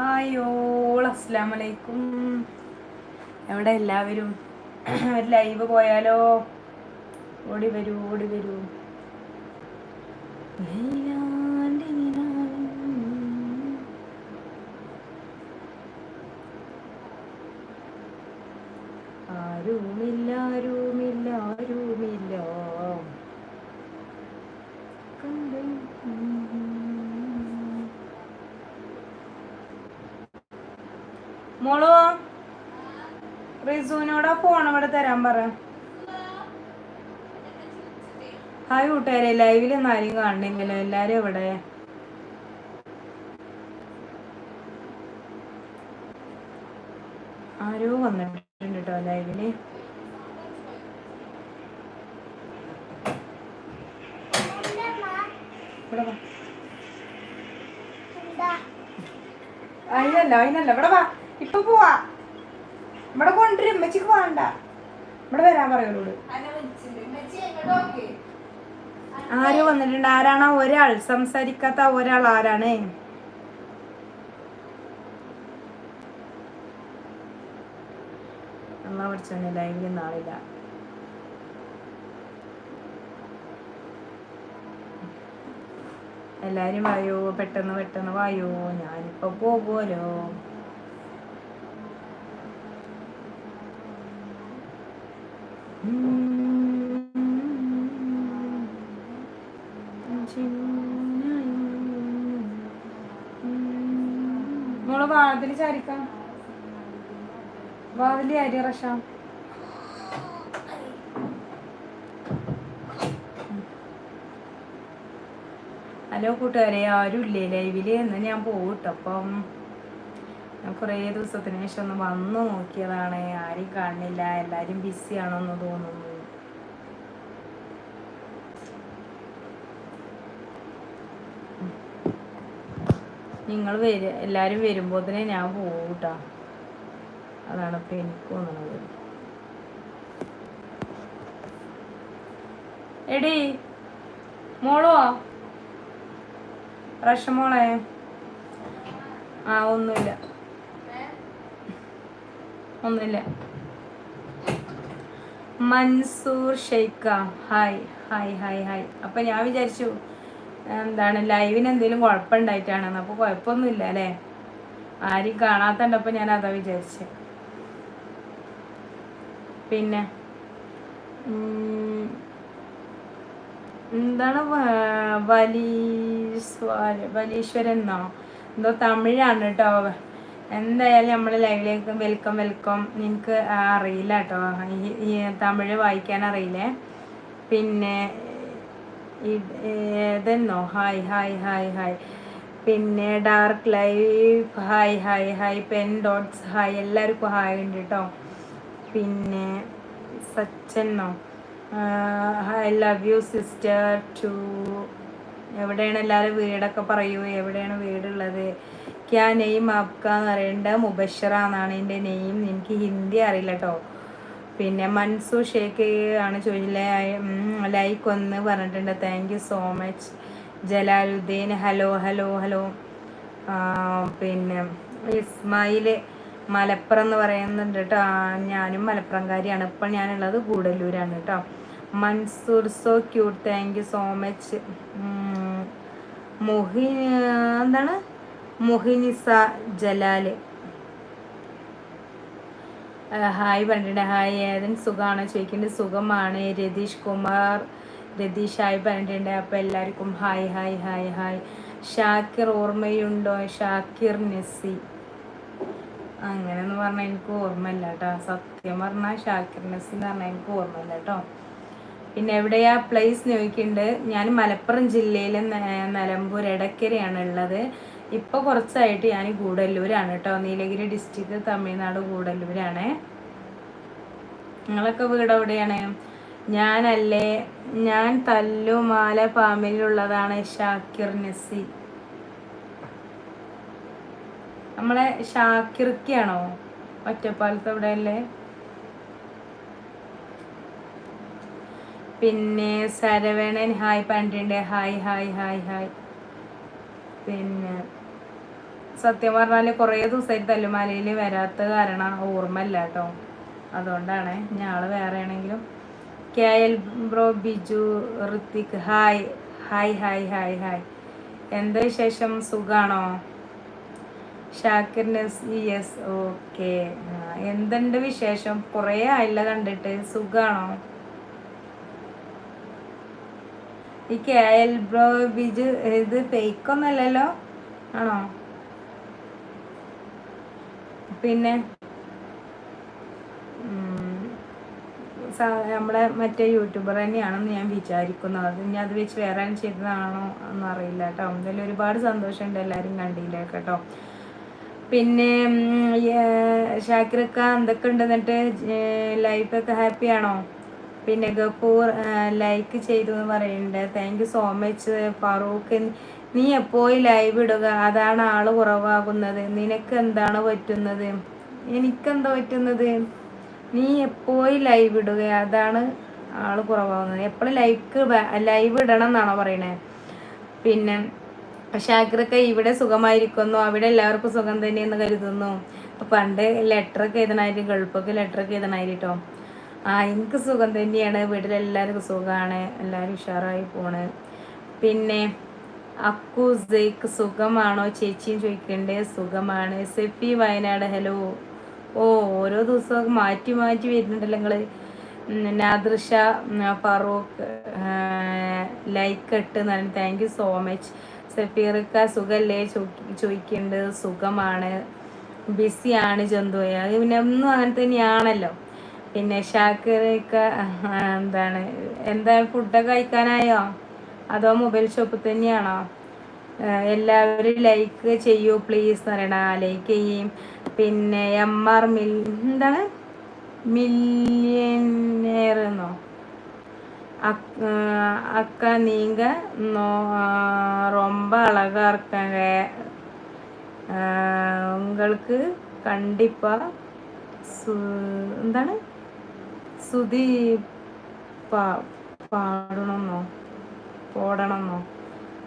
Hi all എവിടെ എല്ലാവരും? ഒരു ലൈവ് പോയാലോ? ഓടി വരൂ ഓടി വരൂ. ആ ഫോൺ ഇവിടെ തരാൻ പറ. ഹായ് കൂട്ടുകാരെ ലൈവിൽ ആരും കാണണമെങ്കിലോ എല്ലാരും എവിടെ? ആരോ വന്നിട്ടുണ്ട് കേട്ടോ ലൈവിൽ അയിനല്ല അയിനല്ല അതിനല്ല അതിനല്ല ഇവിടെ വാ. ഇപ്പൊ പോവാ. ഇവിടെ കൊണ്ടുവരും. ഉമ്മച്ചിക്ക് വേണ്ട. ഇവിടെ വരാൻ പറയുള്ളൂ. ആര് വന്നിട്ടുണ്ട്? ആരാണ്? ഒരാൾ. സംസാരിക്കാത്ത ഒരാൾ ആരാണ്? എല്ലാരും വായോ? പെട്ടെന്ന് പെട്ടെന്ന് വായോ? ഞാനിപ്പോ പോകുമല്ലോ മോൾ വാതിൽ ചാരിക്കാം. വാതിൽ അരി റഷാം. ഹലോ കൂട്ടുകാരെ ആരും ഇല്ലേ ലൈവിൽ എന്ന് ഞാൻ പോകട്ടോ അപ്പം കുറേ ദിവസത്തിന് ശേഷം ഒന്ന് വന്നു നോക്കിയതാണ്. ആരും കാണുന്നില്ല എല്ലാവരും ബിസി ആണോന്ന് തോന്നുന്നു. നിങ്ങൾ വര എല്ലാവരും വരുമ്പോൾ തന്നെ ഞാൻ പോകൂട്ടാ അതാണ് ഇപ്പം എനിക്ക് തോന്നുന്നത്. എടി മോളോ? റഷമോളെ ആ ഒന്നുമില്ല. ഒന്നുമില്ല. Mansoor Shaikha hi hi hi hi. അപ്പം ഞാൻ വിചാരിച്ചു എന്താണ് ലൈവിന് എന്തെങ്കിലും കുഴപ്പമുണ്ടായിട്ടാണെന്ന്. അപ്പോൾ കുഴപ്പമൊന്നുമില്ല അല്ലേ? ആരും കാണാത്തണ്ടപ്പോൾ ഞാൻ അതാ വിചാരിച്ചത് പിന്നെ എന്താണ് വലീശ്വര വലീശ്വരൻ എന്നോ? എന്തോ തമിഴാണ് കേട്ടോ എന്തായാലും നമ്മൾ ലൈവിലേക്ക് വെൽക്കം വെൽക്കം നിനക്ക് അറിയില്ല കേട്ടോ ഈ- തമിഴ് വായിക്കാൻ അറിയില്ലേ? പിന്നെ ഏതെന്നോ ഹായ് ഹായ് ഹായ് ഹായ് പിന്നെ dark life hi hi hi pen dots hi എല്ലാവർക്കും ഹായ് ഉണ്ട് കേട്ടോ പിന്നെ സച്ചനോ? I love you sister too എവിടെയാണ് എല്ലാവരും വീടൊക്കെ പറയൂ? എവിടെയാണ് വീടുള്ളത്? ക്യാ നെയിം ആപ്ക എന്ന് പറയേണ്ട മുബഷറ എന്നാണ് എന്റെ നെയിം എനിക്ക് ഹിന്ദി അറിയില്ല കേട്ടോ പിന്നെ മൻസു ഷേഖ് ആണ് ചോദിച്ചില്ലേ? ലൈക്ക് ഒന്ന് പറഞ്ഞിട്ടുണ്ട്. Thank you so much Jalaluddin hello hello hello പിന്നെ ഇസ്മായിൽ മലപ്പുറം എന്ന് പറയുന്നുണ്ട് കേട്ടോ ഞാനും മലപ്പുറംകാരിയാണ്. ഇപ്പം ഞാനുള്ളത് ഗൂഡല്ലൂരാണ് കേട്ടോ Mansoor so cute thank you so much Mohi എന്താണ്? മൊഹിനിസ ജലാൽ. ഹായ് പറഞ്ഞിട്ടുണ്ട്. ഹായ് ഏതൻ സുഖമാണോ ചോദിക്കേണ്ടത് സുഖമാണ്. രതീഷ് കുമാർ രതീഷ് ഹായ് പറഞ്ഞിട്ടുണ്ട്. അപ്പം എല്ലാവർക്കും hi hi hi hi. Shakir ഓർമ്മയുണ്ടോ? ഷാക്കിർ നസി. അങ്ങനെയെന്ന് പറഞ്ഞാൽ എനിക്ക് ഓർമ്മയില്ല കേട്ടോ. സത്യം പറഞ്ഞാൽ ഷാക്കിർ നസി എന്ന് പറഞ്ഞാൽ എനിക്ക് ഓർമ്മയില്ല കേട്ടോ. പിന്നെ എവിടെയാ? പ്ലേസ് ചോദിക്കുന്നുണ്ട്. ഞാൻ മലപ്പുറം ജില്ലയിലെ നിലമ്പൂർ എടക്കരയാണ് ഉള്ളത് ഇപ്പോൾ കുറച്ചായിട്ട് ഞാൻ ഗൂഡല്ലൂരാണ് കേട്ടോ നീലഗിരി ഡിസ്ട്രിക്ട് തമിഴ്നാട് ഗൂഡല്ലൂരാണ്. നിങ്ങളൊക്കെ വീട് എവിടെയാണ്? ഞാനല്ലേ ഞാൻ തല്ലുമാല പാമ്പിലുള്ളതാണ് ഷാക്കിർ നസി. നമ്മളെ ഷാക്കിർക്കാണോ? ഒറ്റപ്പാലത്ത് എവിടെയല്ലേ? പിന്നെ സരവണൻ ഹായ് പണ്ടിണ്ടേ ഹായ് ഹായ് ഹായ് ഹായ്. പിന്നെ സത്യം പറഞ്ഞാൽ കുറേ ദിവസമായിട്ട് തല്ലുമാലയിൽ വരാത്ത കാരണം ഓർമ്മയില്ല കേട്ടോ. അതുകൊണ്ടാണ് ഞാൾ വേറെ ആണെങ്കിലും K L bro Biju Hrithik hi hi hi hi hi. എന്താ വിശേഷം? സുഖാണോ? ഷാക്കിർ യെസ് ഓക്കെ എന്തുണ്ട് വിശേഷം? കുറേ ആയില്ല കണ്ടിട്ട്. സുഖാണോ? ഈ കെ എൽ ബ്രോ ബിജു ഇത് ഫേക്കൊന്നല്ലല്ലോ ആണോ? പിന്നെ നമ്മളെ മറ്റേ യൂട്യൂബർ തന്നെയാണെന്ന് ഞാൻ വിചാരിക്കുന്നത് അത് ഇനി അത് വെച്ച് വേറെ ചെയ്തതാണോ എന്ന് അറിയില്ല കേട്ടോ. എന്തായാലും ഒരുപാട് സന്തോഷമുണ്ട് എല്ലാവരും കണ്ടില്ലേ കേട്ടോ. പിന്നെ ഷാക്കിറക്ക എന്തൊക്കെ ഉണ്ട് എന്നിട്ട്? ലൈഫൊക്കെ ഹാപ്പിയാണോ പിന്നെ ഗഫൂർ ലൈക്ക് ചെയ്തു എന്ന് പറയുന്നുണ്ട്. Thank you so much Farooq. നീ എപ്പോയി ലൈവ് ഇടുക? അതാണ് ആൾ കുറവാകുന്നത്. നിനക്ക് എന്താണ് പറ്റുന്നത്? എനിക്കെന്താ പറ്റുന്നത്? നീ എപ്പോയി ലൈവ് ഇടുക? അതാണ് ആൾ കുറവാകുന്നത്. എപ്പോഴും ലൈക്ക് ലൈവ് ഇടണം എന്നാണോ പറയണേ? പിന്നെ ഷാക്കിറൊക്കെ ഇവിടെ സുഖമായിരിക്കുന്നു. അവിടെ എല്ലാവർക്കും സുഖം തന്നെയെന്ന് കരുതുന്നു. പണ്ട് ലെറ്ററൊക്കെ എഴുതണായിരിക്കും ഗൾഫൊക്കെ ലെറ്ററൊക്കെ എഴുതണായിട്ടോ ആ എനിക്ക് സുഖം തന്നെയാണ്. വീട്ടിലെല്ലാവർക്കും സുഖമാണ് എല്ലാവരും ഉഷാറായി പോണ്. പിന്നെ അക്കൂസേക്ക് സുഖമാണോ ചേച്ചിയും ചോദിക്കണ്ടേ? സുഖമാണ്. സെഫി വയനാട് ഹലോ. ഓ ഓരോ ദിവസവും മാറ്റി മാറ്റി വരുന്നുണ്ടല്ലോ നിങ്ങൾ നാദൃഷ ഫറൂഖ് ലൈക്ക് ഇട്ട് നല്ല താങ്ക് യു സോ മച്ച് സഫീർക്ക സുഖല്ലേ? ചോദിക്കുന്നുണ്ട് സുഖമാണ്. ബിസിയാണ് ജന്തുവയ പിന്നെ ഒന്നും അങ്ങനെ തന്നെയാണല്ലോ. പിന്നെ ഷാക്കിറക്ക എന്താണ്? എന്താ ഫുഡൊക്കെ കഴിക്കാനായോ? അതോ മൊബൈൽ ഷോപ്പിൽ തന്നെയാണോ എല്ലാവരും ലൈക്ക് ചെയ്യൂ പ്ലീസ് എന്ന് പറയണ ലൈക്ക് ചെയ്യും പിന്നെ എം ആർ മിൽ എന്താണ് മില്യനർ എന്നോ അക്ക നീങ്ക ரொம்ப அழகா இருக்காங்க உங்களுக்கு கண்டிப்பா എന്താണ് സുതി പാ പാടണമെന്നോ പോടണമെന്നോ?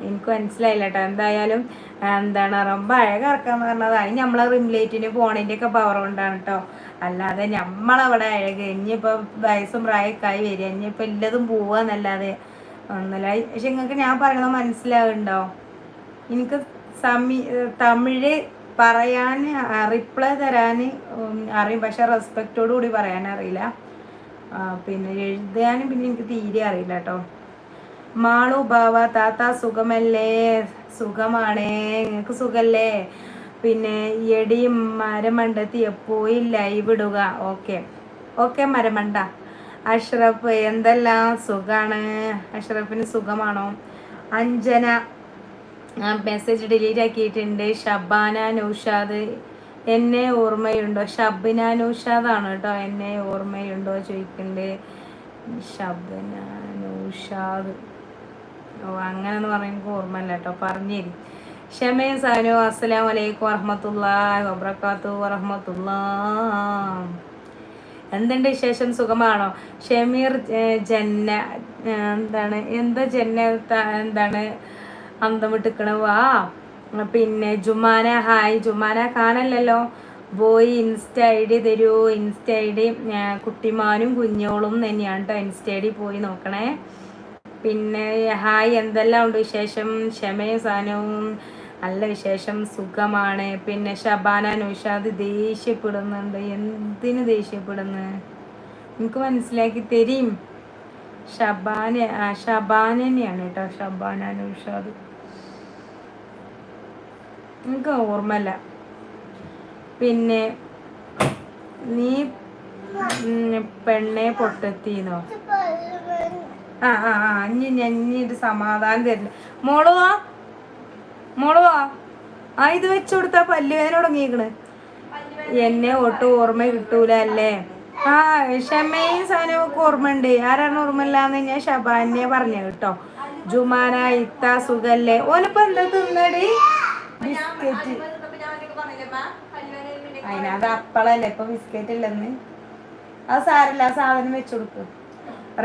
എനിക്ക് മനസ്സിലായില്ല കേട്ടോ എന്തായാലും എന്താണ് റൊമ്പ അഴകിറക്കാന്ന് പറഞ്ഞത്. അതിന് നമ്മളെ റിംലേറ്റിന് ഫോണിന്റെ ഒക്കെ പവർ കൊണ്ടാണ് കേട്ടോ അല്ലാതെ നമ്മളവിടെ അഴക്. ഇനിയിപ്പോൾ വയസ്സും പ്രായക്കായി വരിക. ഇനിയിപ്പോൾ എല്ലാതും പോവാന്നല്ലാതെ ഒന്നല്ല പക്ഷെ നിങ്ങൾക്ക് ഞാൻ പറയണത് മനസ്സിലാവുന്നുണ്ടോ? എനിക്ക് സമി തമിഴ് പറയാൻ റിപ്ലൈ തരാൻ അറിയും. പക്ഷെ റെസ്പെക്റ്റോടു കൂടി പറയാൻ അറിയില്ല പിന്നെ എഴുതാനും പിന്നെ എനിക്ക് തീരെ അറിയില്ല കേട്ടോ മാളു ബാവ താത്ത സുഖമല്ലേ? സുഖമാണേ നിങ്ങൾക്ക് സുഖല്ലേ? പിന്നെ എടി മരമണ്ടത്തി എപ്പോഴും ലൈവ് ഇടുക. ഓക്കെ. ഓക്കെ മരമണ്ട. അഷ്റഫ് എന്തെല്ലാം സുഖാണ്? അഷ്റഫിന് സുഖമാണോ? അഞ്ജന മെസ്സേജ് ഡിലീറ്റ് ആക്കിയിട്ടുണ്ട്. ഷബാന നൗഷാദ് എന്നെ ഓർമ്മയുണ്ടോ? ഷബിന നൗഷാദാണ് കേട്ടോ? എന്നെ ഓർമ്മയുണ്ടോ ചോദിക്കുന്നുണ്ട് ഷബന നൗഷാദ്. ഓ അങ്ങനെ എന്ന് പറയുമ്പോൾ ഓർമ്മയില്ല കേട്ടോ പറഞ്ഞേരി. ക്ഷമയും സാനു അസ്സലാം വലൈക്കും വറഹമത്തുള്ള വബർക്കാത്തു വറഹമത്തുള്ള എന്തുണ്ട് വിശേഷം? സുഖമാണോ? ഷമീർ ജന്ന എന്താണ് എന്താ ജന്ന എന്താണ് അന്തം വിട്ടിക്കണ? വാ. പിന്നെ ജുമാന ഹായ്. ജുമാന കാണല്ലല്ലോ? പോയി ഇൻസ്റ്റ ഐ ഡി തരൂ. ഇൻസ്റ്റ ഐ ഡി കുട്ടിമാനും കുഞ്ഞോളും തന്നെയാണ് കേട്ടോ ഇൻസ്റ്റ ഐ ഡി പോയി നോക്കണേ. പിന്നെ ഹായ് എന്തെല്ലാം ഉണ്ട് വിശേഷം? ക്ഷമയും സാധനവും നല്ല വിശേഷം സുഖമാണ്. പിന്നെ ഷബാന നുഷാദ് ദേഷ്യപ്പെടുന്നുണ്ട്. എന്തിന് ദേഷ്യപ്പെടുന്നു? എനിക്ക് മനസ്സിലാക്കി തരും. ഷബാന ആ തന്നെയാണ് കേട്ടോ ഷബാന നുഷാദ്. എനിക്ക് ഓർമ്മല്ല പിന്നെ നീ പെണ്ണെ പൊട്ടെത്തിന്നോ? ആ സമാധാനം തരില്ല. മോളുവാ മോളുവാ ആ ഇത് വെച്ചു കൊടുത്താ പല്ലുവേദന തുടങ്ങിയേക്കണ്. എന്നെ ഒട്ടും ഓർമ്മ കിട്ടൂല അല്ലേ ആ ക്ഷമയും സാധനമൊക്കെ ഓർമ്മയുണ്ട്. ആരാണ് ഓർമ്മയില്ലാന്ന് ഞാൻ ഷബാനെ പറഞ്ഞു കേട്ടോ. ജുമാന ഇത്ത സുഖല്ലേ? ഓലപ്പോ എന്താ തിന്നടി? ബിസ്ക്കറ്റ്. അതിനത് അപ്പളല്ലേ? ഇപ്പൊ ബിസ്ക്കറ്റ് ഇല്ലെന്ന്. അത് സാരല്ല ആ സാധനം വെച്ചു കൊടുക്കും.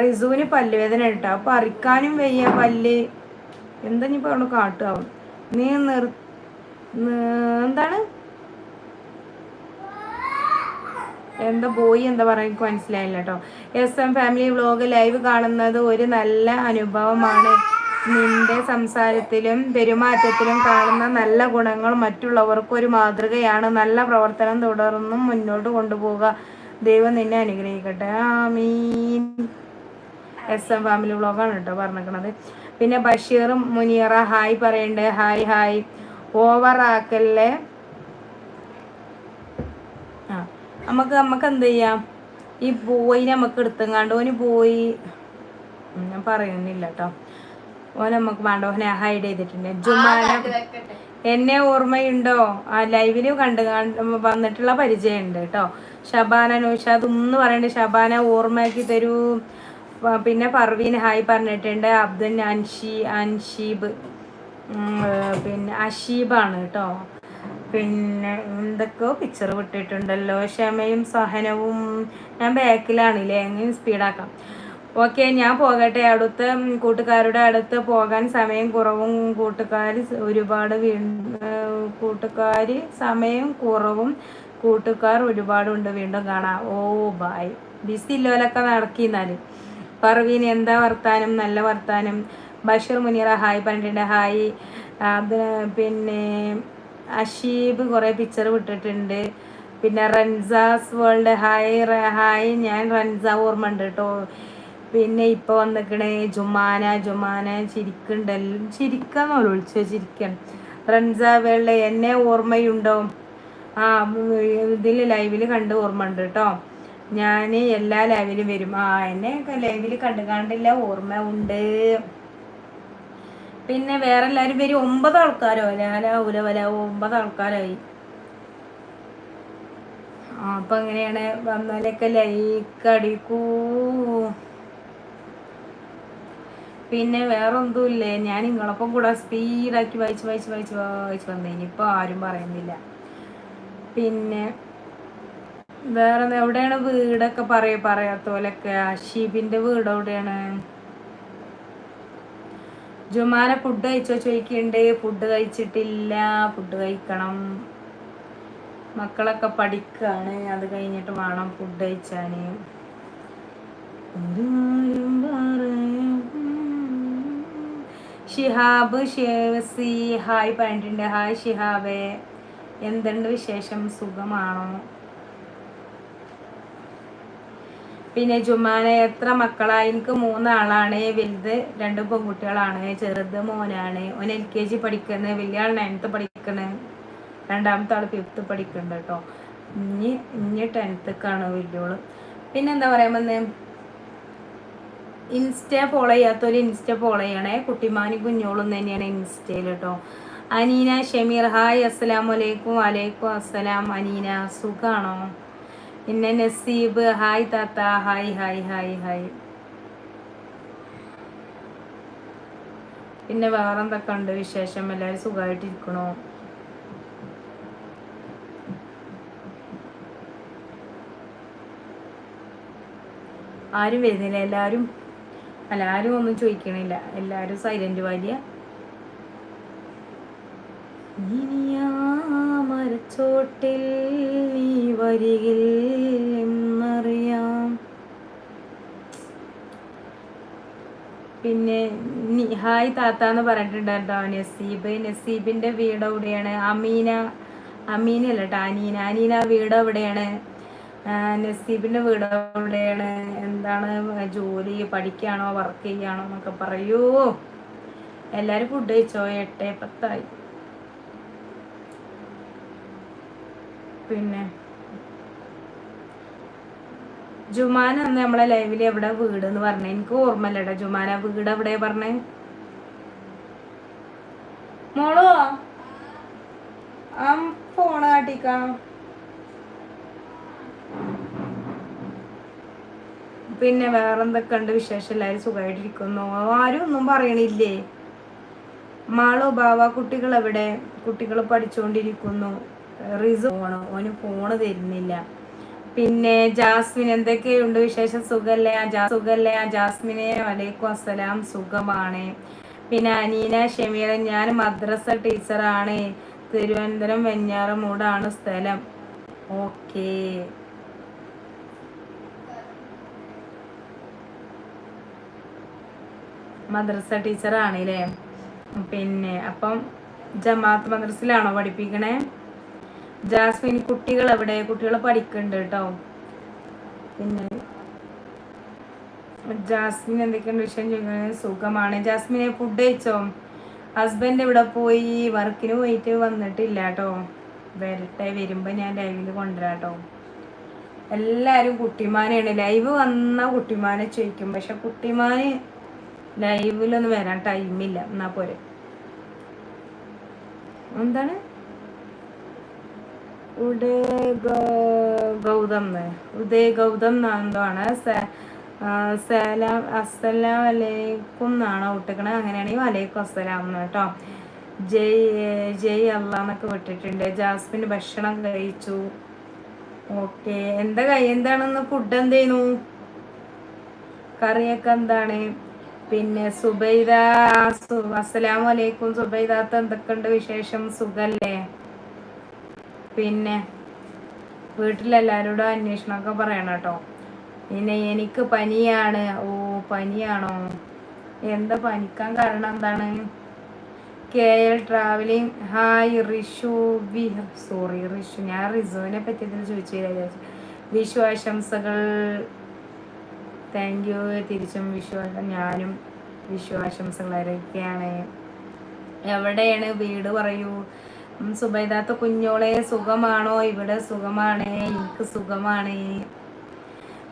റിസുവിന് പല്ലുവേദന ഇട്ടാ പറിക്കാനും വയ്യ പല്ല്. എന്താ ഇപ്പൊ അവിടെ കാട്ടുകയാവും നീ നിർ എന്താണ്? എന്താ പോയി? എന്താ പറയുക? എനിക്ക് മനസ്സിലായില്ല കേട്ടോ S M family vlog live കാണുന്നത് ഒരു നല്ല അനുഭവമാണ്. നിന്റെ സംസാരത്തിലും പെരുമാറ്റത്തിലും കാണുന്ന നല്ല ഗുണങ്ങൾ മറ്റുള്ളവർക്ക് ഒരു മാതൃകയാണ്. നല്ല പ്രവർത്തനം തുടർന്നും മുന്നോട്ട് കൊണ്ടുപോവുക. ദൈവം നിന്നെ അനുഗ്രഹിക്കട്ടെ. ആമീൻ. എസ് എം ഫാമിലി വ്ളോഗാണ് കേട്ടോ പറഞ്ഞിരിക്കണത്. പിന്നെ ബഷീറും മുനീറ ഹായ് പറയണ്ടേ. Hi hi. ഓവറാക്കല്ലേ ആ നമുക്ക് നമുക്ക് എന്ത് ചെയ്യാം? ഈ പോയി നമുക്ക് എടുത്തങ്ങാണ്ട് ഓന് പോയി ഞാൻ പറയുന്നില്ല കേട്ടോ. ഓൻ നമുക്ക് വേണ്ട ഓനെ ഹൈഡ് ചെയ്തിട്ടുണ്ട്. ജുമാന എന്നെ ഓർമ്മയുണ്ടോ? ആ ലൈവിൽ കണ്ട് വന്നിട്ടുള്ള പരിചയമുണ്ട് കേട്ടോ. ഷബാന നൗഷാദ് ഒന്ന് പറയണ്ട് ഷബാന ഓർമ്മയാക്കി തരൂ. പിന്നെ പർവീൻ ഹായ് പറഞ്ഞിട്ടുണ്ട്. അബ്ദുൽ അൻഷി അൻഷീബ്. പിന്നെ അഷീബാണ് കേട്ടോ. പിന്നെ എന്തൊക്കെയോ പിക്ചർ വിട്ടിട്ടുണ്ടല്ലോ. ക്ഷമയും സഹനവും ഞാൻ ബാക്കിലാണില്ലേ? എങ്ങനെ സ്പീഡാക്കാം ഓക്കെ ഞാൻ പോകട്ടെ. അടുത്ത കൂട്ടുകാരുടെ അടുത്ത് പോകാൻ സമയം കുറവും. കൂട്ടുകാർ ഒരുപാട് വീ കൂട്ടുകാർ സമയം കുറവും. കൂട്ടുകാർ ഒരുപാടുണ്ട്. വീണ്ടും കാണാം. ഓ ബായ് ബിസി ഇല്ലോലൊക്കെ നടക്കിന്നാൽ. പർവീൻ എന്താ വർത്താനം? നല്ല വർത്താനം. ബഷീർ മുനീറ ഹായ് പറഞ്ഞിട്ടുണ്ട്. ഹായ്. പിന്നെ അഷീബ് കുറേ പിക്ചർ വിട്ടിട്ടുണ്ട്. പിന്നെ റൻസാസ് വേൾഡ്. Hi hi. ഞാൻ റൻസ ഓർമ്മ ഉണ്ട് കേട്ടോ. പിന്നെ ഇപ്പോൾ വന്നിക്കണേ ജുമാന ജുമാന ചിരിക്കുണ്ടല്ലോ ചിരിക്കാന്നോ വിളിച്ചോ ചിരിക്കാൻ റൻസ വേൾഡ് എന്നെ ഓർമ്മയുണ്ടോ? ആ ഇതിൽ ലൈവിൽ കണ്ട് ഓർമ്മ ഉണ്ട് കേട്ടോ. ഞാൻ എല്ലാ ലൈവിലും വരും. ആ എന്നെ ലൈവിൽ കണ്ടു കണ്ടില്ല ഓർമ്മ ഉണ്ട്. പിന്നെ വേറെ എല്ലാവരും വരും ഒമ്പത് ആൾക്കാരോ? ലാല ഉലവല ഒമ്പത് ആൾക്കാരായി. ആ അപ്പൊ എങ്ങനെയാണ്? വന്നാലൊക്കെ ലൈക്ക് അടിക്കൂ. പിന്നെ വേറെ ഒന്നുമില്ലേ ഞാൻ നിങ്ങളൊപ്പം കൂടെ സ്പീഡാക്കി വായിച്ച് വായിച്ച് വായിച്ച് വായിച്ച് വന്നേ. ഇനിയിപ്പോൾ ആരും പറയുന്നില്ല. പിന്നെ വേറെ എവിടെയാണ് വീടൊക്കെ പറയ പറയാത്ത പോലൊക്കെ അഷീബിന്റെ വീട് എവിടെയാണ്? ജുമാന ഫുഡ് കഴിച്ചോ ചോദിക്കണ്ട്. ഫുഡ് കഴിച്ചിട്ടില്ല. ഫുഡ് കഴിക്കണം. മക്കളൊക്കെ പഠിക്കാണ്. അത് കഴിഞ്ഞിട്ട് വേണം ഫുഡ് കഴിച്ചാന്. ഷിഹാബ് ഷേവസി ഹായ് പറഞ്ഞിട്ടുണ്ട്. ഹായ് ഷിഹാബേ. എന്തുണ്ട് വിശേഷം? സുഖമാണോ? പിന്നെ ജുമാനെ എത്ര മക്കളാണ് എനിക്ക് മൂന്നാളാണ് വലുത് രണ്ട് പെൺകുട്ടികളാണ് ചെറുത് മോനാണ്. ഓൻ എൽ കെ ജി പഠിക്കുന്നത് വലിയ ആൾ നയൻത്ത് പഠിക്കണേ രണ്ടാമത്തെ ആൾ ഫിഫ്ത്ത് പഠിക്കുന്നുണ്ട് കേട്ടോ. ഇനി ഇനി ടെൻത്തേക്കാണ് വലിയോൾ. പിന്നെ എന്താ പറയുമ്പോൾ ഇൻസ്റ്റ ഫോളോ ചെയ്യാത്തവര് ഇൻസ്റ്റ ഫോളോ ചെയ്യണേ. കുട്ടിമാനി കുഞ്ഞോളും തന്നെയാണ് ഇൻസ്റ്റയിൽ കേട്ടോ. അനീന ഷമീർ ഹായ് അസ്സലാമലൈക്കും വലൈക്കും അസ്സലാം. അനീന സുഖാണോ? പിന്നെ നസീബ്. ഹായ് താത്ത. Hi hi hi hi. പിന്നെ വേറെ എന്തൊക്കെ ഉണ്ട് വിശേഷം? എല്ലാവരും സുഖമായിട്ടിരിക്കണോ ആരും വരുന്നില്ല. എല്ലാവരും ആരും ഒന്നും ചോദിക്കണില്ല. എല്ലാവരും സൈലന്റ് വാലിയ ഇനിയാ മരച്ചോട്ടിൽ നീ വരികിൽ എന്നറിയാം. പിന്നെ ഹായ് താത്ത എന്ന് പറഞ്ഞിട്ടുണ്ടായിരുന്നോ നസീബ്. നസീബിന്റെ വീട് എവിടെയാണ്? അമീന അമീന അല്ല കേട്ടോ അനീന. വീട് എവിടെയാണ്? നസീബിന്റെ വീട് എവിടെയാണ്? എന്താണ് ജോലി പഠിക്കുകയാണോ വർക്ക് ചെയ്യുകയാണോ എന്നൊക്കെ പറയൂ. എല്ലാരും ഫുഡ് കഴിച്ചോ? എട്ടേ പത്തായി. പിന്നെ ജുമാന അന്ന് നമ്മളെ ലൈവിൽ എവിടെ വീട് എന്ന് പറഞ്ഞ? എനിക്ക് ഓർമ്മല്ലടാ ജുമാന വീട് എവിടെ പറഞ്ഞേ? മോളോ? ആ ഫോണ് കാട്ടിക്കാം. പിന്നെ വേറെന്തൊക്കെ ഉണ്ട് വിശേഷം? എല്ലാവരും സുഖമായിട്ടിരിക്കുന്നു ആരും ഒന്നും പറയണില്ലേ? മാളോ ബാവ കുട്ടികൾ എവിടെ കുട്ടികൾ പഠിച്ചുകൊണ്ടിരിക്കുന്നു റിസു പോണു. ഓന് ഫോണ് തരുന്നില്ല. പിന്നെ ജാസ്മിൻ എന്തൊക്കെയുണ്ട് വിശേഷം? സുഖല്ലേ? ആ സുഖല്ലേ? ആ ജാസ്മിനെ വലൈക്കും അസ്സലാം. സുഖമാണ്. പിന്നെ അനീന ഷമീർ ഞാൻ മദ്രസ ടീച്ചറാണ് തിരുവനന്തപുരം വെഞ്ഞാറമൂടാണ് സ്ഥലം. ഓക്കേ. മദ്രസ ടീച്ചറാണ് അല്ലേ പിന്നെ അപ്പം ജമാഅത്ത് മദ്രസിലാണോ പഠിപ്പിക്കണേ? ജാസ്മിൻ കുട്ടികൾ എവിടെ? കുട്ടികൾ പഠിക്കുന്നുണ്ട് കേട്ടോ. പിന്നെ ജാസ്മിൻ എന്തൊക്കെയാണ് വിഷയം ചോദിക്കുന്നത് സുഖമാണ്. ജാസ്മിനെ ഫുഡ് കഴിച്ചോ? ഹസ്ബൻഡ് ഇവിടെ പോയി? വർക്കിന് പോയിട്ട് വന്നിട്ടില്ല കേട്ടോ. വരട്ടെ വരുമ്പോൾ ഞാൻ ലൈവിൽ കൊണ്ടുവരാം കേട്ടോ. എല്ലാവരും കുട്ടിമാനെയാണ്. ലൈവ് വന്ന കുട്ടിമാനെ ചോദിക്കും. പക്ഷെ കുട്ടിമാന് ലൈവിലൊന്നും വരാൻ ടൈമില്ല എന്നാ പോരെ? എന്താണ്? ഉദയ ഗൗതം ഉദയ ഗൗതം എന്താണ് സലാം അസ്സലാം വലൈക്കും എന്നാണ് വിട്ടിക്കണത് അങ്ങനെയാണെങ്കിൽ വലൈക്കും അസ്സലാം എന്ന് കേട്ടോ. ജയ് ജയ് അള്ളാന്നൊക്കെ വിട്ടിട്ടുണ്ട്. ജാസ്മിൻ ഭക്ഷണം കഴിച്ചു. ഓക്കെ. എന്താ കൈ എന്താണെന്ന് ഫുഡ് എന്തേനു കറിയൊക്കെ എന്താണ്? പിന്നെ സുബൈദ അസ്സലാം വലൈക്കും സുബൈദാത്ത എന്തൊക്കെയുണ്ട് വിശേഷം? സുഖല്ലേ? പിന്നെ വീട്ടിലെല്ലാവരോടും അന്വേഷണമൊക്കെ പറയണം കേട്ടോ. പിന്നെ എനിക്ക് പനിയാണ്. ഓ പനിയാണോ? എന്താ പനിക്കാൻ കാരണം എന്താണ്? K L traveling hi Rishu. V sorry Rishu. ഞാൻ റിസുവിനെ പറ്റി ഇതിൽ ചോദിച്ചില്ല വിഷു ആശംസകൾ. താങ്ക് യു തിരിച്ചും വിഷു ഞാനും വിഷു ആശംസകൾ ആരൊക്കെയാണ് എവിടെയാണ്? വീട് പറയൂ. സുബൈദാത്ത കുഞ്ഞോളെ സുഖമാണോ? ഇവിടെ സുഖമാണ്. എനിക്ക് സുഖമാണ്.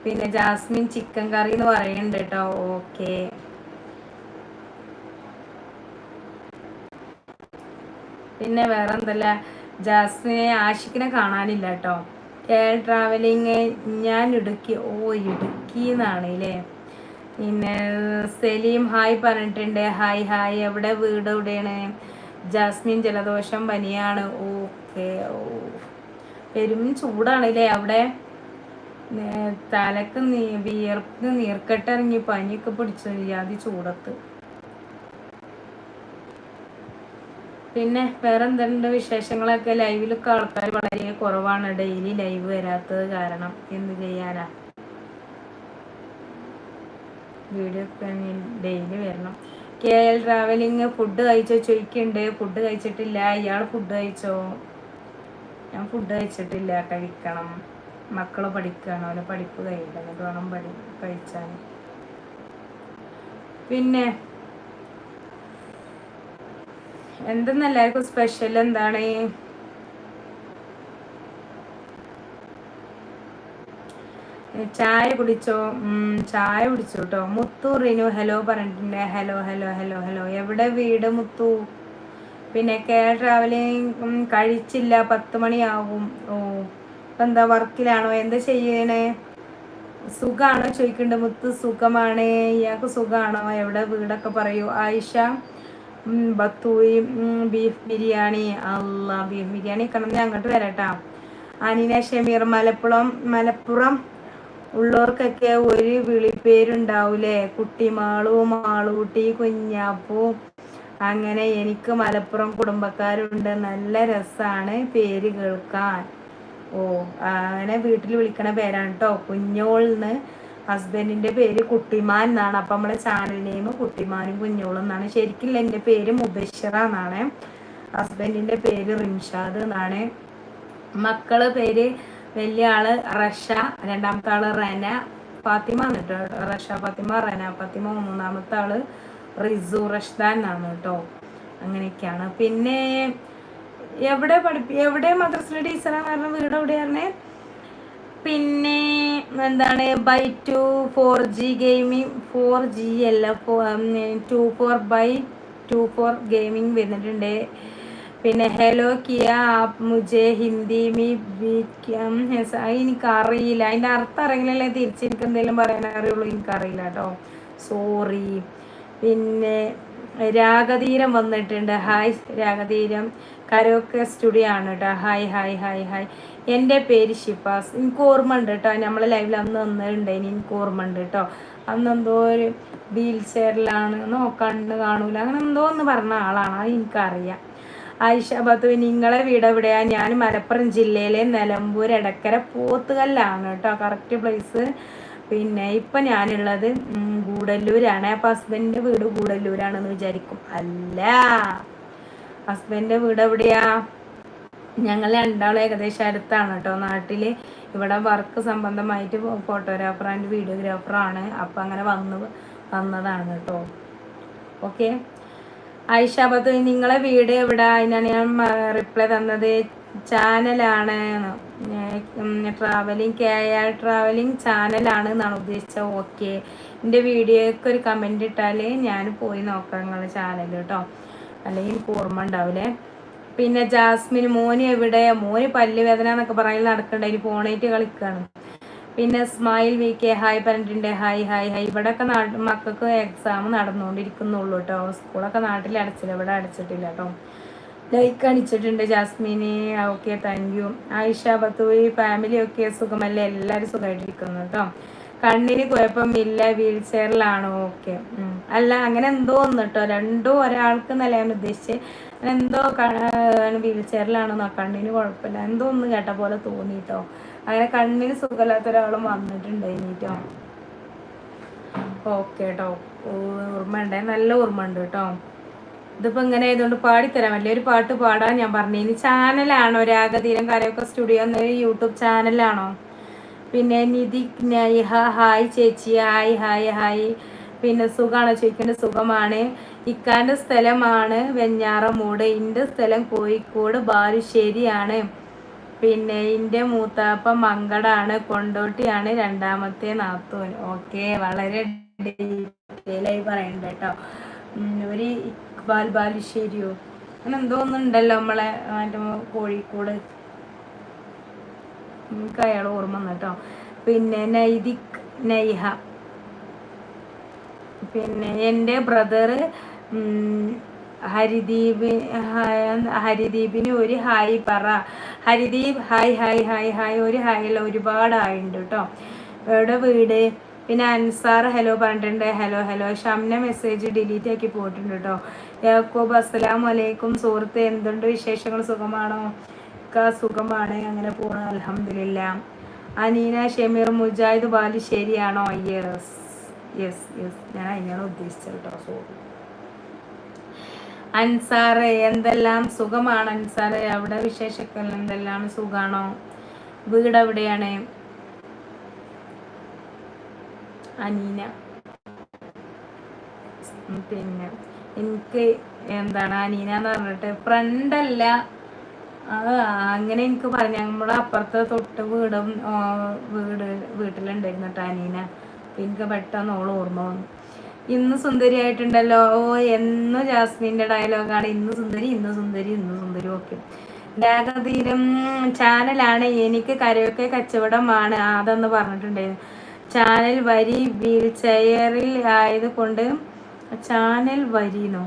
പിന്നെ ജാസ്മിൻ ചിക്കൻ കറി എന്ന് പറയുന്നുണ്ട് കേട്ടോ. ഓക്കെ. പിന്നെ വേറെ എന്തല്ല ജാസ്മിനെ ആഷിക്കിനെ കാണാനില്ല കേട്ടോ. എയർ ട്രാവലിങ് ഞാൻ ഇടുക്കി. ഓ ഇടുക്കി എന്നാണ് അല്ലേ പിന്നെ സലീം ഹായ് പറഞ്ഞിട്ടുണ്ട്. Hi hi. എവിടെ? വീട് എവിടെയാണ്? ജാസ്മിൻ ജലദോഷം പനിയാണ്. ഓക്കെ ഓ. പെരും ചൂടാണല്ലേ അവിടെ? തലക്ക് വിയർക്ക് നീർക്കെട്ടിറങ്ങി പനിയൊക്കെ പിടിച്ചു യാതി ചൂടത്ത്. പിന്നെ വേറെ എന്തുണ്ട് വിശേഷങ്ങളൊക്കെ? ലൈവിലൊക്കെ ആൾക്കാർ വളരെ കുറവാണ്. ഡെയിലി ലൈവ് വരാത്തത് കാരണം എന്ത് ചെയ്യാനാ? വീഡിയോ ഡെയിലി വരണം. കെ എൽ ട്രാവലിങ് ഫുഡ് കഴിച്ചോ ചോദിക്കുന്നുണ്ട് ഫുഡ് കഴിച്ചിട്ടില്ല. ഇയാൾ ഫുഡ് കഴിച്ചോ? ഞാൻ ഫുഡ് കഴിച്ചിട്ടില്ല. കഴിക്കണം. മക്കൾ പഠിക്കുകയാണ് അവരെ പഠിപ്പ് കഴിയില്ല എന്നിട്ട് വേണം പഠി കഴിച്ചാൽ പിന്നെ എന്തെന്ന് സ്പെഷ്യൽ എന്താണ്? ചായ കുടിച്ചോ? ചായ കുടിച്ചു കേട്ടോ മുത്തു റിനു ഹലോ പറഞ്ഞിട്ടുണ്ട്. Hello hello hello hello. എവിടെ വീട് മുത്തു? പിന്നെ കെയർ ട്രാവലിംഗ് കഴിച്ചില്ല. പത്ത് മണിയാവും. ഓ എന്താ വർക്കിലാണോ? എന്താ ചെയ്യണേ? സുഖാണോ? ചോദിക്കണ്ട് മുത്ത്. സുഖമാണ്. ഇയാൾക്ക് സുഖാണോ? എവിടെ വീടൊക്കെ പറയൂ? ആയിഷ ബത്തൂരി ബീഫ് ബിരിയാണി. അല്ല ബീഫ് ബിരിയാണി കണമെങ്കിൽ അങ്ങോട്ട് വരട്ടാ. അനിന ഷമീർ മലപ്പുറം മലപ്പുറം ഉള്ളവർക്കൊക്കെ ഒരു വിളിപ്പേരുണ്ടാവൂലേ? കുട്ടിമാളു മാളൂട്ടി കുഞ്ഞാപ്പു. അങ്ങനെ എനിക്ക് മലപ്പുറം കുടുംബക്കാരുണ്ട്. നല്ല രസമാണ് പേര് കേൾക്കാൻ. ഓ അങ്ങനെ വീട്ടിൽ വിളിക്കണ പേരാണ് കേട്ടോ കുഞ്ഞോൾന്ന് ഹസ്ബൻഡിന്റെ പേര് കുട്ടിമാൻ എന്നാണ്. അപ്പൊ നമ്മളെ ചാനൽ നെയിം കുട്ടിമാനും കുഞ്ഞോളും എന്നാണ്. ശരിക്കും എന്റെ പേര് മുബഷിറ എന്നാണ്. ഹസ്ബൻഡിന്റെ പേര് റിംഷാദ് എന്നാണ്. മക്കൾ പേര് വലിയ ആൾ റഷ രണ്ടാമത്തെ ആൾ റന ഫാത്തിമ എന്നിട്ട് റഷ ഫാത്തിമ റന ഫാത്തിമ മൂന്നാമത്തെ ആൾ റിസു റഷ്താൻ എന്നാണ് കേട്ടോ. അങ്ങനെയൊക്കെയാണ്. പിന്നെ എവിടെ പഠിപ്പി എവിടെ മദ്രസിലെ ടീച്ചറാണ് കാരണം വീട് എവിടെയാണ് പിന്നെ എന്താണ് by two four G gaming four G അല്ല two four by two four gaming വരുന്നിട്ടുണ്ട് പിന്നെ ഹലോ കിയ ആപ്പ് മുജെ ഹിന്ദി മീ എനിക്കറിയില്ല. അതിന്റെ അർത്ഥം അറിയില്ലല്ലേ തിരിച്ച് എനിക്ക് എന്തെങ്കിലും പറയാൻ അറിയുള്ളൂ. എനിക്കറിയില്ല കേട്ടോ. സോറി പിന്നെ രാഗതീരം വന്നിട്ടുണ്ട്. ഹായ് രാഗതീരം കരോക്കെ സ്റ്റുഡിയോ ആണ് കേട്ടോ. ഹായ് ഹായ് ഹായ് ഹായ് എന്റെ പേര് ഷിഫാസ് എനിക്ക് ഓർമ്മ ഉണ്ട് കേട്ടോ നമ്മൾ ലൈവിൽ അന്ന് വന്നിട്ടുണ്ട് ഇനി എനിക്ക് ഓർമ്മ ഉണ്ട് കേട്ടോ. അന്ന് എന്തോ ഒരു വീൽ ചെയറിലാണ് നോക്കാണ്ട് കാണൂല. അങ്ങനെ എന്തോ എന്ന് പറഞ്ഞ ആളാണ്. അത് എനിക്കറിയാം. ആയിഷ ബാത്തു നിങ്ങളെ വീട് എവിടെയാ? ഞാൻ മലപ്പുറം ജില്ലയിലെ നിലമ്പൂർ എടക്കര പോത്തുകല്ലാണ് കേട്ടോ. കറക്റ്റ് പ്ലേസ് പിന്നെ ഇപ്പം ഞാനുള്ളത് ഗൂഡല്ലൂരാണ്. അപ്പം ഹസ്ബൻഡിന്റെ വീട് ഗൂഡല്ലൂരാണെന്ന് വിചാരിക്കും. അല്ല. ഹസ്ബൻഡിന്റെ വീട് എവിടെയാ? ഞങ്ങൾ രണ്ടാളും ഏകദേശം അടുത്താണ് കേട്ടോ. നാട്ടിൽ ഇവിടെ വർക്ക് സംബന്ധമായിട്ട് ഫോട്ടോഗ്രാഫർ ആൻഡ് വീഡിയോഗ്രാഫറാണ് അപ്പം അങ്ങനെ വന്ന് വന്നതാണ് കേട്ടോ. ഓക്കെ ഐഷാബത്ത് നിങ്ങളെ വീട് എവിടെ? അതിനാണ് ഞാൻ റിപ്ലൈ തന്നത്. ചാനലാണ്. ട്രാവലിംഗ് കെ ആർ ട്രാവലിംഗ് ചാനലാണ് എന്നാണ് ഉദ്ദേശിച്ചത്. ഓക്കെ എന്റെ വീഡിയോക്ക് ഒരു കമന്റ് ഇട്ടാൽ ഞാൻ പോയി നോക്കാം നിങ്ങളുടെ ചാനൽ കേട്ടോ അല്ലെങ്കിൽ എനിക്ക് ഓർമ്മ ഉണ്ടാവില്ലേ? പിന്നെ ജാസ്മിൻ മോന് എവിടെ? മോന് പല്ല് വേദന എന്നൊക്കെ പറയാൻ നടക്കണ്ട? ഇനി ഫോണായിട്ട് കളിക്കാണ്. പിന്നെ സ്മൈൽ വി കെ ഹായ് പറഞ്ഞിട്ടുണ്ട്. ഹായ് ഹായ് ഹായ് ഇവിടെയൊക്കെ നാട്ടിൽ മക്കൾക്ക് എക്സാം നടന്നുകൊണ്ടിരിക്കുന്നുള്ളൂ കേട്ടോ സ്കൂളൊക്കെ നാട്ടിൽ അടച്ചില്ല. ഇവിടെ അടച്ചിട്ടില്ല കേട്ടോ ലൈക്ക് അടിച്ചിട്ടുണ്ട് ജാസ്മിന്. Okay thank you Ayisha Bathuvi family ഒക്കെ സുഖമല്ലേ? എല്ലാവരും സുഖമായിട്ടിരിക്കുന്നു കേട്ടോ കണ്ണിന് കുഴപ്പമില്ല. വീൽ ചെയറിലാണോ ഓക്കെ അല്ല അങ്ങനെ എന്തോ ഒന്ന് കേട്ടോ രണ്ടും ഒരാൾക്ക് എന്നല്ല ഞാൻ ഉദ്ദേശിച്ച്. എന്തോ വീൽ ചെയറിലാണോ കണ്ണിന് കുഴപ്പമില്ല. എന്തോ ഒന്ന് കേട്ട പോലെ തോന്നി കേട്ടോ അങ്ങനെ കണ്ണിന് സുഖമില്ലാത്ത ഒരാളും വന്നിട്ടുണ്ട് ഇനിട്ടോ ഓക്കെ കേട്ടോ ഓർമ്മ ഉണ്ടേ? നല്ല ഓർമ്മ ഉണ്ട് കേട്ടോ. ഇതിപ്പോ ഇങ്ങനെ ആയതുകൊണ്ട് പാടിത്തരാൻ വലിയ ഒരു പാട്ട് പാടാൻ ഞാൻ പറഞ്ഞു. ഇനി ചാനലാണോ രാഗതീരം കരയൊക്കെ സ്റ്റുഡിയോ എന്നൊരു യൂട്യൂബ് ചാനലാണോ പിന്നെ നിധി ഹായ് ചേച്ചി ഹായ് ഹായ് ഹായ്. പിന്നെ സുഖമാണോ ചോദിക്കേണ്ടത് സുഖമാണ്. ഇക്കാന്റെ സ്ഥലമാണ് വെഞ്ഞാറമൂട്. എന്റെ സ്ഥലം കോഴിക്കോട് ബാലുശ്ശേരിയാണ്. പിന്നെ എന്റെ മൂത്താപ്പ മങ്കടാണ് കൊണ്ടോട്ടിയാണ് രണ്ടാമത്തെ നാത്തൂൻ. ഓക്കെ വളരെ ഡീറ്റെയിലായി പറയണ്ട കേട്ടോ ഒരു ഇക്ബാൽ ബാലുശ്ശേരിയോ? അങ്ങനെ എന്തോ ഒന്നുണ്ടല്ലോ നമ്മളെ മറ്റേ കോഴിക്കോട്. എനിക്ക് അയാൾ ഓർമ്മ കേട്ടോ പിന്നെ നൈതിക് നൈഹ. പിന്നെ എന്റെ ബ്രദറ് ഹരിദീപ് ഹരിദീപിന് ഒരു ഹായ് പറ. Harideep hi hi hi hi ഒരു ഹായ് അല്ല ഒരുപാട് ഹായ് ഉണ്ട് കേട്ടോ എവിടെ വീട്? പിന്നെ അൻസാർ ഹലോ പറഞ്ഞിട്ടുണ്ട്. Hello hello. Shamna message delete ആക്കി പോയിട്ടുണ്ട് കേട്ടോ യാക്കോബ് അസ്സലാം വലൈക്കും സുഹൃത്ത് എന്തുണ്ട് വിശേഷങ്ങൾ? സുഖമാണോ? സുഖമാണ്. അങ്ങനെ പോണു. അലഹമില്ല അനീന ഷമീർ മുജാഹിദ് ബാലുശ്ശേരിയാണോ യെസ് യെസ് യെസ് ഞാൻ അതിനാണ് ഉദ്ദേശിച്ചത് കേട്ടോ സോറി അൻസാറ് എന്തെല്ലാം സുഖമാണ് അൻസാറെ? അവിടെ വിശേഷങ്ങൾ എന്തെല്ലാം? സുഖാണോ? വീട് എവിടെയാണ് അനീന പിന്നെ എനിക്ക് എന്താണ് അനീന എന്ന് പറഞ്ഞിട്ട് ഫ്രണ്ടല്ല. അങ്ങനെ എനിക്ക് പറഞ്ഞു നമ്മുടെ അപ്പുറത്തെ തൊട്ട് വീടും വീട് വീട്ടിലുണ്ടായിരുന്നു കേട്ടോ അനീന. എനിക്ക് പെട്ടെന്ന് ഓൾ ഓർമ്മ വന്നു. ഇന്ന് സുന്ദരിയായിട്ടുണ്ടല്ലോ. ഓ എന്നും ജാസ്മിന്റെ ഡയലോഗാണ്. ഇന്ന് സുന്ദരി ഇന്ന് സുന്ദരി ഇന്ന് സുന്ദരി. ഓക്കെ. രാഗതീരം ചാനലാണ്. എനിക്ക് കരയൊക്കെ കച്ചവടമാണ്. അതെന്ന് പറഞ്ഞിട്ടുണ്ടായിരുന്നു. ചാനൽ വരി വീൽ ചെയറിൽ ആയതുകൊണ്ട് ചാനൽ വരിനോ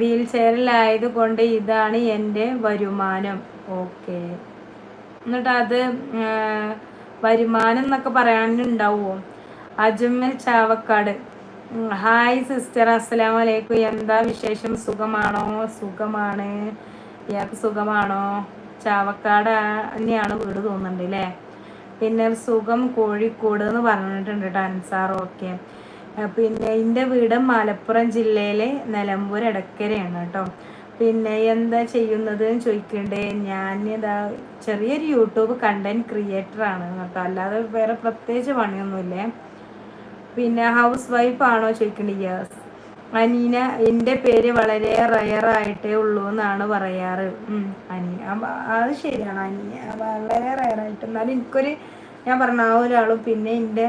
വീൽ ചെയറിൽ ആയതുകൊണ്ട് ഇതാണ് എന്റെ വരുമാനം. ഓക്കെ. എന്നിട്ട് അത് വരുമാനം എന്നൊക്കെ പറയാനുണ്ടാവുമോ? അജ്മൽ ചാവക്കാട്. Hi sister. അസ്സലാം വലൈക്കും എന്താ വിശേഷം? സുഖമാണോ? സുഖമാണ്. ഇയാൾക്ക് സുഖമാണോ? ചാവക്കാട് തന്നെയാണ് വീട് തോന്നുന്നുണ്ട് അല്ലേ പിന്നെ സുഖം കോഴിക്കോട് എന്ന് പറഞ്ഞിട്ടുണ്ട് കേട്ടോ അൻസാർ. ഓക്കെ. പിന്നെ എന്റെ വീട് മലപ്പുറം ജില്ലയിലെ നിലമ്പൂർ ഇടക്കരയാണ് കേട്ടോ പിന്നെ എന്താ ചെയ്യുന്നത് ചോദിക്കണ്ടേ? ഞാൻ ഇതാ ചെറിയൊരു യൂട്യൂബ് കണ്ടന്റ് ക്രിയേറ്റർ ആണ് കേട്ടോ. അല്ലാതെ വേറെ പ്രത്യേകിച്ച് പണിയൊന്നുമില്ലേ? പിന്നെ ഹൗസ് വൈഫ് ആണോ ചോദിക്കുന്നത് യെസ് അനീന എന്റെ പേര് വളരെ റയറായിട്ടേ ഉള്ളൂ എന്നാണ് പറയാറ്. അനീന അത് ശരിയാണ് അനീന വളരെ റയറായിട്ട് എന്നാലും എനിക്കൊരു ഞാൻ പറഞ്ഞ ആ ഒരാളും പിന്നെ എന്റെ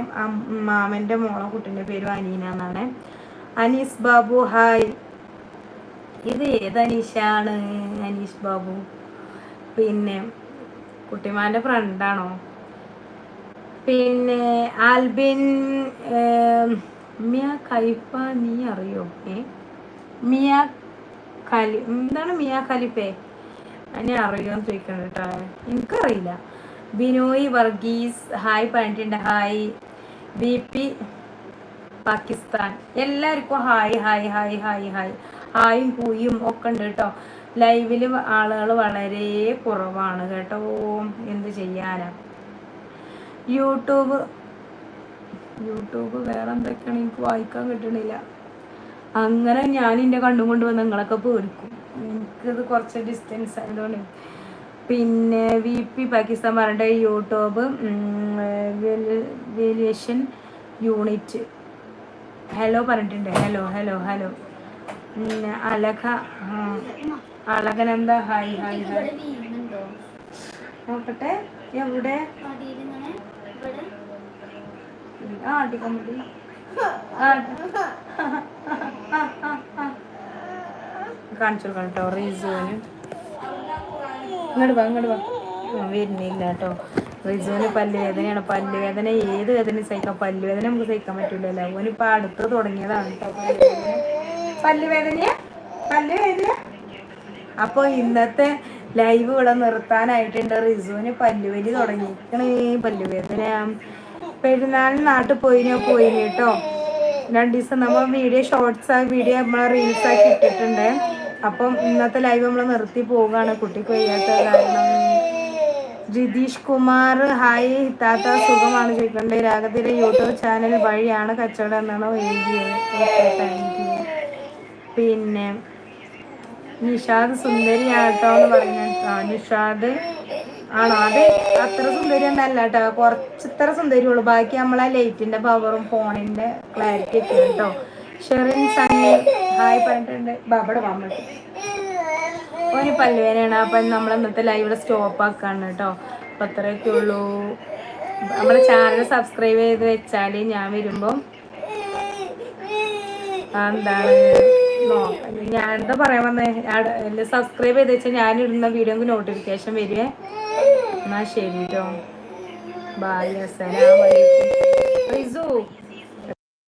മാമന്റെ മോളെ കുട്ടീന്റെ പേരും അനീന എന്നാണ്. അനീസ് ബാബു ഹായ് ഇത് ഏത് അനീഷാണ് അനീഷ് ബാബു? പിന്നെ കുട്ടിമാന്റെ ഫ്രണ്ടാണോ പിന്നെ ആൽബിൻ മിയ ഖലീഫ നീ അറിയോ? ഏ? മിയ ഖലി എന്താണ് മിയ ഖലിഫെ? എന്നെ അറിയോ എന്ന് ചോദിക്കണം കേട്ടോ. എനിക്കറിയില്ല. ബിനോയ് വർഗീസ് ഹായ് പറഞ്ഞിട്ടുണ്ട്. ഹായ്. B P Pakistan. എല്ലാവർക്കും hi hi hi hi hi. ഹായും പൂയും ഒക്കെ ഉണ്ട് കേട്ടോ. ലൈവിൽ ആളുകൾ വളരെ കുറവാണ് കേട്ടോ. എന്ത് ചെയ്യാനാ? യൂട്യൂബ്. യൂട്യൂബ് വേറെ എന്തൊക്കെയാണ് എനിക്ക് വായിക്കാൻ കിട്ടണില്ല. അങ്ങനെ ഞാൻ എന്റെ കണ്ണും കൊണ്ട് വന്ന് നിങ്ങളൊക്കെ പേടിക്കും. എനിക്കിത് കുറച്ച് ഡിസ്റ്റൻസ് ആയതുകൊണ്ട്. പിന്നെ വി പി പാകിസ്ഥാൻ പറഞ്ഞ യൂട്യൂബ് വേലിയേഷൻ യൂണിറ്റ് ഹലോ പറഞ്ഞിട്ടുണ്ട്. ഹലോ ഹലോ ഹലോ പിന്നെ അലഖ അലഖനെന്താ? ഹായ് ഹായ് ഹായ് നോക്കട്ടെ. എവിടെ? ആ ആട്ടിക്കൊമ്പി കാണിച്ചു കൊടുക്കണം കേട്ടോ റിസുവിന് ഇങ്ങോട്ട് വാ ഇങ്ങോട്ട് വാ. വരുന്നില്ല കേട്ടോ റിസുവിന് പല്ലുവേദനയാണ്. പല്ലുവേദന ഏത് വേദന സഹിക്കാം. പല്ലുവേദന നമുക്ക് സഹിക്കാൻ പറ്റില്ലല്ലോ ഇപ്പൊ അടുത്ത് തുടങ്ങിയതാണ് പല്ലുവേദന. പല്ലുവേദന അപ്പോൾ ഇന്നത്തെ ലൈവ് ഇവിടെ നിർത്താനായിട്ടുണ്ട്. റിസോന് പല്ലുവലി തുടങ്ങിയിരിക്കണേ. പല്ലുവേദന പെരുന്നാളിന് നാട്ടിൽ പോയിനോ പോയിന് കേട്ടോ രണ്ട് ദിവസം നമ്മൾ വീഡിയോ ഷോർട്സ് ആയി വീഡിയോ നമ്മൾ റീൽസ് ആക്കി ഇട്ടിട്ടുണ്ട്. അപ്പം ഇന്നത്തെ ലൈവ് നമ്മൾ നിർത്തി പോവുകയാണ്. കുട്ടിക്ക് വയ്യാത്ത കാരണം ജിതീഷ് കുമാർ ഹായ് താത്ത സുഖമാണ് ചോദിക്കേണ്ടത് രാഗത്തിലെ യൂട്യൂബ് ചാനൽ വഴിയാണ് കച്ചവടം എന്നാണ് പിന്നെ നിഷാദ് സുന്ദരിയാട്ടോ എന്ന് പറഞ്ഞ നിഷാദ് ആണോ? അത് അത്ര സുന്ദരി ഒന്നല്ല കേട്ടോ കുറച്ചിത്ര സുന്ദരിയുള്ളൂ ബാക്കി നമ്മളെ ലൈറ്റിന്റെ പവറും ഫോണിന്റെ ക്ലാരിറ്റി ഒക്കെ കേട്ടോ ഷെറിൻ സണ്ണി ഹായ് പറഞ്ഞിട്ടുണ്ട് ബാബയുടെ വന്നിട്ട് ഒരു പല്ലുവേനയാണ് അപ്പം നമ്മൾ ഇന്നത്തെ ലൈവ് സ്റ്റോപ്പ് ആക്കാണ് കേട്ടോ അപ്പം അത്രയൊക്കെ ഉള്ളൂ. നമ്മുടെ ചാനൽ സബ്സ്ക്രൈബ് ചെയ്ത് വെച്ചാൽ ഞാൻ വരുമ്പം എന്താണ്? എന്താ പറയാൻ വന്നേ? സബ്സ്ക്രൈബ് ചെയ്ത് വെച്ചാൽ ഞാൻ ഇടുന്ന വീഡിയോക്ക് നോട്ടിഫിക്കേഷൻ വരുവേ എന്നാ ശരി കേട്ടോ ബായ്